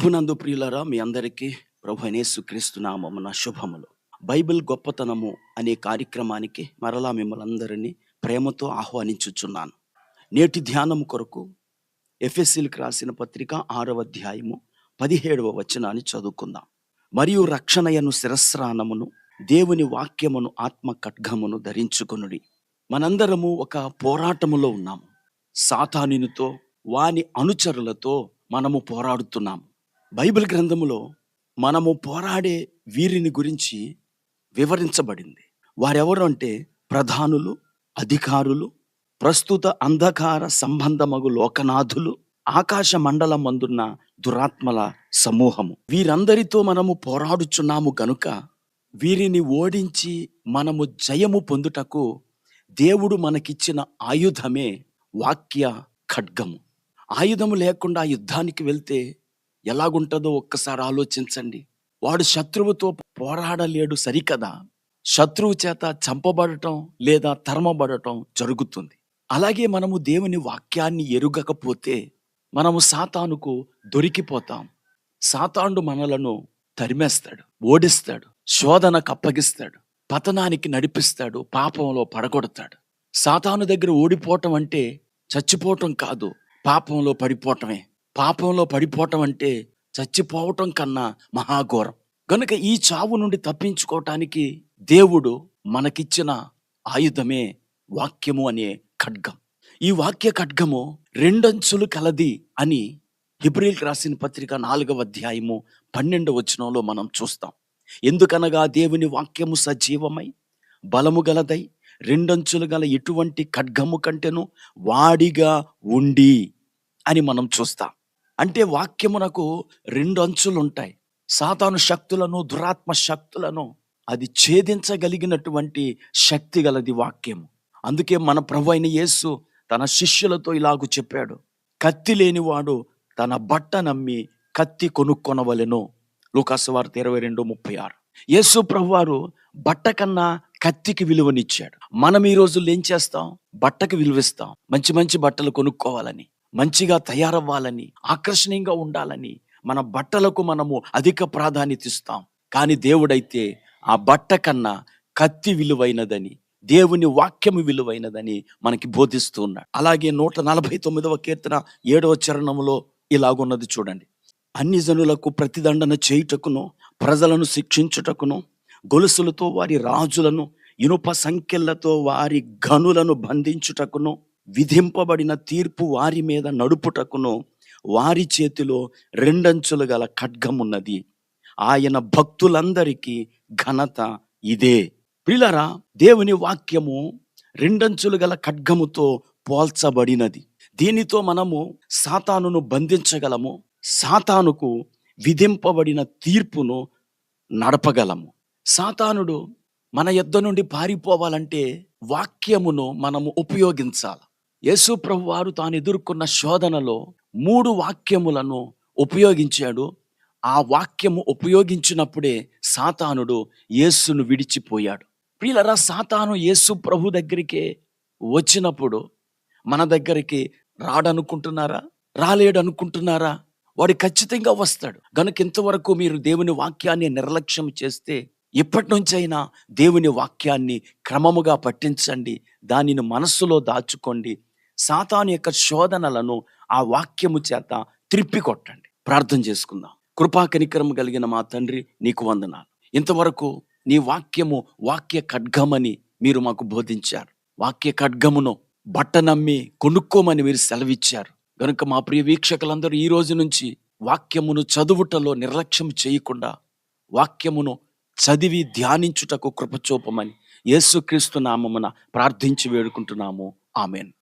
ప్రభునందు ప్రియులరా మీ అందరికీ ప్రభు క్రీస్తు నామమున శుభములు. బైబిల్ గొప్పతనము అనే కార్యక్రమానికి మరలా మిమ్మల్ని అందరినీ ప్రేమతో ఆహ్వానించుచున్నాను. నేటి ధ్యానం కొరకు ఎఫ్ఎస్సీలకు రాసిన పత్రిక ఆరవ అధ్యాయము పదిహేడవ వచనాన్ని చదువుకుందాం. మరియు రక్షణయను శిరస్రానమును దేవుని వాక్యమును ఆత్మ ఖడ్గమును ధరించుకొనుడి. మనందరము ఒక పోరాటములో ఉన్నాము. సాతానునితో వాని అనుచరులతో మనము పోరాడుతున్నాము. బైబిల్ గ్రంథములో మనము పోరాడే వీరిని గురించి వివరించబడింది. వారెవరు అంటే ప్రధానులు అధికారులు ప్రస్తుత అంధకార సంబంధమగు లోకనాథులు ఆకాశ మండలం మందున్న దురాత్మల సమూహము. వీరందరితో మనము పోరాడుచున్నాము గనుక వీరిని ఓడించి మనము జయము పొందుటకు దేవుడు మనకిచ్చిన ఆయుధమే వాక్య ఖడ్గము. ఆయుధము లేకుండా యుద్ధానికి వెళ్తే ఎలాగుంటుందో ఒక్కసారి ఆలోచించండి. వాడు శత్రువుతో పోరాడలేడు సరికదా? శత్రువు చేత చంపబడటం లేదా తరమబడటం జరుగుతుంది. అలాగే మనము దేవుని వాక్యాన్ని ఎరుగకపోతే మనము సాతానుకు దొరికిపోతాం. సాతాండు మనలను తరిమేస్తాడు ఓడిస్తాడు శోధనకు అప్పగిస్తాడు పతనానికి నడిపిస్తాడు పాపంలో పడగొడతాడు. సాతాను దగ్గర ఓడిపోవటం అంటే చచ్చిపోవటం కాదు పాపంలో పడిపోవటమే. పాపంలో పడిపోవటం అంటే చచ్చిపోవటం కన్నా మహాఘోరం. గనుక ఈ చావు నుండి తప్పించుకోవటానికి దేవుడు మనకిచ్చిన ఆయుధమే వాక్యము అనే ఖడ్గం. ఈ వాక్య ఖడ్గము రెండంచులు కలది అని హిబ్రిల్కి రాసిన పత్రిక నాలుగవ అధ్యాయము పన్నెండవ వచనంలో మనం చూస్తాం. ఎందుకనగా దేవుని వాక్యము సజీవమై బలము గలదై రెండంచులు గల ఎటువంటి ఖడ్గము కంటేను వాడిగా ఉండి అని మనం చూస్తాం. అంటే వాక్యమునకు రెండు అంచులు ఉంటాయి సాతాను శక్తులను దురాత్మ శక్తులను అది ఛేదించగలిగినటువంటి శక్తి గలది వాక్యము. అందుకే మన ప్రభు అయిన యేసు తన శిష్యులతో ఇలాగు చెప్పాడు. కత్తి లేనివాడు తన బట్ట నమ్మి కత్తి కొనుక్కొనవలెను. లూకాసు వార్త ఇరవై రెండు ముప్పై ఆరు. యేసు ప్రభువారు బట్ట కన్నా కత్తికి విలువనిచ్చాడు. మనం ఈ రోజుల్లో ఏం చేస్తాం? బట్టకి విలువిస్తాం. మంచి మంచి బట్టలు కొనుక్కోవాలని. మంచిగా తయారవ్వాలని ఆకర్షణీయంగా ఉండాలని మన బట్టలకు మనము అధిక ప్రాధాన్యత ఇస్తాం. కానీ దేవుడైతే ఆ బట్ట కన్నా కత్తి విలువైనదని దేవుని వాక్యము విలువైనదని మనకి బోధిస్తూ ఉన్నాడు. అలాగే నూట నలభై తొమ్మిదవ కీర్తన ఏడవ చరణంలో ఇలాగున్నది చూడండి. అన్ని జనులకు ప్రతిదండన చేయుటకును ప్రజలను శిక్షించుటకును గొలుసులతో వారి రాజులను ఇనుప సంఖ్యలతో వారి గనులను బంధించుటకును విధింపబడిన తీర్పు వారి మీద నడుపుటకును వారి చేతిలో రెండంచులు గల ఖడ్గమున్నది ఆయన భక్తులందరికీ ఘనత ఇదే. పిల్లరా దేవుని వాక్యము రెండంచులు గల ఖడ్గముతో పోల్చబడినది. దీనితో మనము సాతానును బంధించగలము సాతానుకు విధింపబడిన తీర్పును నడపగలము. సాతానుడు మన యుద్ధ నుండి పారిపోవాలంటే వాక్యమును మనము ఉపయోగించాలి. యేసు ప్రభు వారు తాను ఎదుర్కొన్న శోధనలో మూడు వాక్యములను ఉపయోగించాడు. ఆ వాక్యము ఉపయోగించినప్పుడే సాతానుడు యేసును విడిచిపోయాడు. ప్రియులరా సాతాను యేసు ప్రభు దగ్గరికే వచ్చినప్పుడు మన దగ్గరికి రాడనుకుంటున్నారా? రాలేడు అనుకుంటున్నారా వాడు ఖచ్చితంగా వస్తాడు. గనుక ఇంతవరకు మీరు దేవుని వాక్యాన్ని నిర్లక్ష్యం చేస్తే ఇప్పటి నుంచైనా దేవుని వాక్యాన్ని క్రమముగా పట్టించండి దానిని మనస్సులో దాచుకోండి. సాతాను యొక్క శోధనలను ఆ వాక్యము చేత త్రిప్పి కొట్టండి. ప్రార్థన చేసుకుందాం. కృపా కనికరము కలిగిన మా తండ్రి నీకు వందనాలు. ఇంతవరకు నీ వాక్యము వాక్య ఖడ్గమని మీరు మాకు బోధించారు. వాక్య ఖడ్గమును బట్ట నమ్మి కొనుక్కోమని మీరు సెలవిచ్చారు. గనుక మా ప్రియ వీక్షకులందరూ ఈ రోజు నుంచి వాక్యమును చదువుటలో నిర్లక్ష్యం చేయకుండా వాక్యమును చదివి ధ్యానించుటకు కృపచూపమని యేసుక్రీస్తు నామమున ప్రార్థించి వేడుకుంటున్నాము. ఆమెన్.